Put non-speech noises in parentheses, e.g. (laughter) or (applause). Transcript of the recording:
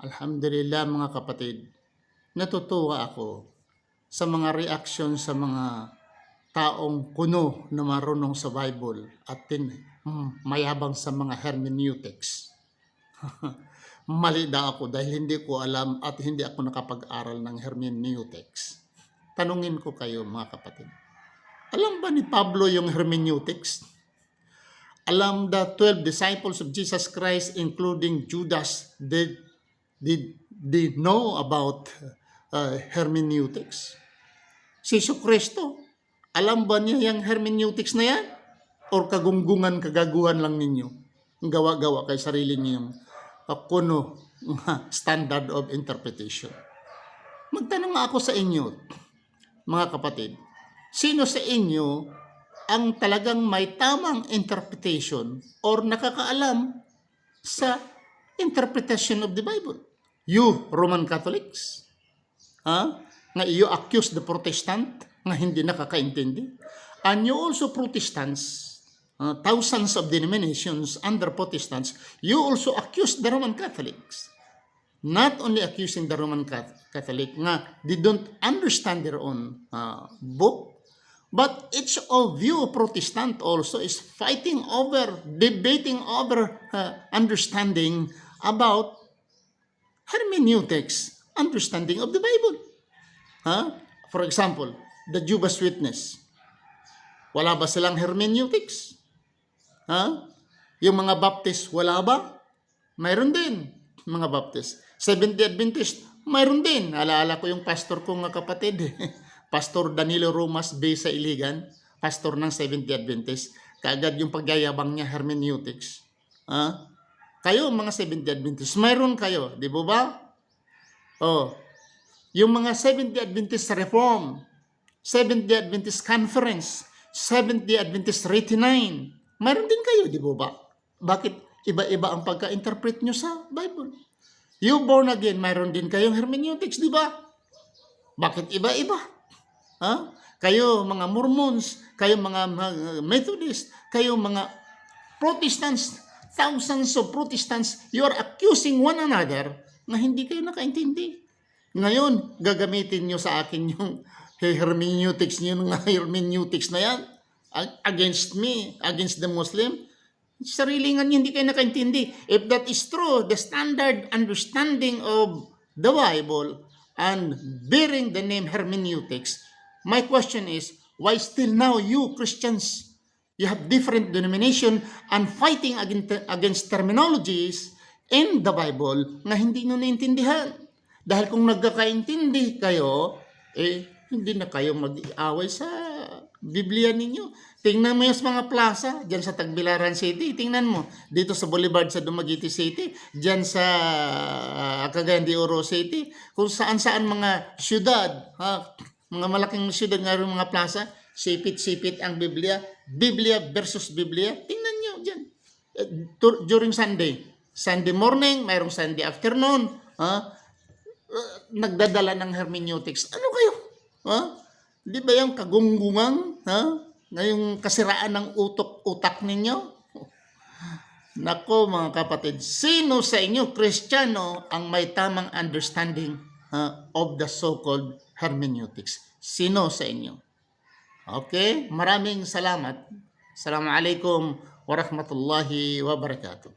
Alhamdulillah mga kapatid, natutuwa ako sa mga reaksyon sa mga taong kuno na marunong sa Bible at tin, mm, mayabang sa mga hermeneutics. (laughs) Mali na ako dahil hindi ko alam at hindi ako nakapag-aral ng hermeneutics. Tanungin ko kayo mga kapatid. Alam ba ni Pablo yung hermeneutics? Alam the 12 disciples of Jesus Christ including Judas did did they know about uh, hermeneutics? Si Kristo, alam ba niya yung hermeneutics na yan? Or kagunggungan, kagaguhan lang ninyo? Gawa-gawa kay sarili niyong uh, kuno (laughs) standard of interpretation. Magtanong ako sa inyo, mga kapatid, sino sa inyo ang talagang may tamang interpretation or nakakaalam sa interpretation of the Bible? You, Roman Catholics? Ha? Nga you accuse the Protestant nga hindi nakakaintindi? And you also Protestants, uh, thousands of denominations under Protestants, you also accuse the Roman Catholics. Not only accusing the Roman Cath- Catholic nga they don't understand their own uh, book, but each of you Protestant also is fighting over, debating over uh, understanding about hermeneutics, understanding of the Bible. Huh? For example, the Jehovah's Witness. Wala ba silang hermeneutics? Ha? Yung mga Baptist, wala ba? Mayroon din, mga Baptist. Seventh-day Adventist, mayroon din. Alaala ko yung pastor kong kapatid, (laughs) Pastor Danilo Romas Bay sa Iligan, pastor ng Seventh-day Adventist. Kaagad yung pagyayabang niya, hermeneutics. Ha? Kayo, mga Seventh-day Adventist, mayroon kayo, di ba ba? Oh, yung mga Seventh-day Adventist Reform, Seventh-day Adventist Conference, Seventh-day Adventist 89, mayroon din kayo, di ba ba? Bakit iba-iba ang pagka-interpret nyo sa Bible? You born again, mayroon din kayong hermeneutics, di ba? Bakit iba-iba? Ha? Kayo mga Mormons, kayo mga, mga Methodist, kayo mga Protestants, thousands of Protestants, you are accusing one another na hindi kayo nakaintindi. Ngayon, gagamitin nyo sa akin yung (laughs) hermeneutics nyo ng hermeneutics na yan ag- against me, against the Muslim. Sarili nga hindi kayo nakaintindi. If that is true, the standard understanding of the Bible and bearing the name hermeneutics, my question is, why still now you Christians, you have different denomination and fighting against, terminologies in the Bible na hindi nyo naintindihan. Dahil kung nagkakaintindi kayo, eh, hindi na kayo mag-away sa Biblia ninyo. Tingnan mo yung mga plaza, dyan sa Tagbilaran City, tingnan mo. Dito sa Boulevard sa Dumaguete City, dyan sa uh, Cagayan de Oro City, kung saan-saan mga syudad, ha, mga malaking syudad nga mga plaza, sipit-sipit ang Biblia, Biblia versus Biblia, tingnan nyo dyan. Eh, dur- during Sunday, Sunday morning, mayroong Sunday afternoon, ha, uh, nagdadala ng hermeneutics. Ano kayo? Ha? Di ba yung kagunggungang, ha? Ngayong kasiraan ng utok-utak ninyo? Nako mga kapatid, sino sa inyo, Kristiyano, ang may tamang understanding ha, of the so-called hermeneutics? Sino sa inyo? Okay? Maraming salamat. Assalamualaikum warahmatullahi wabarakatuh.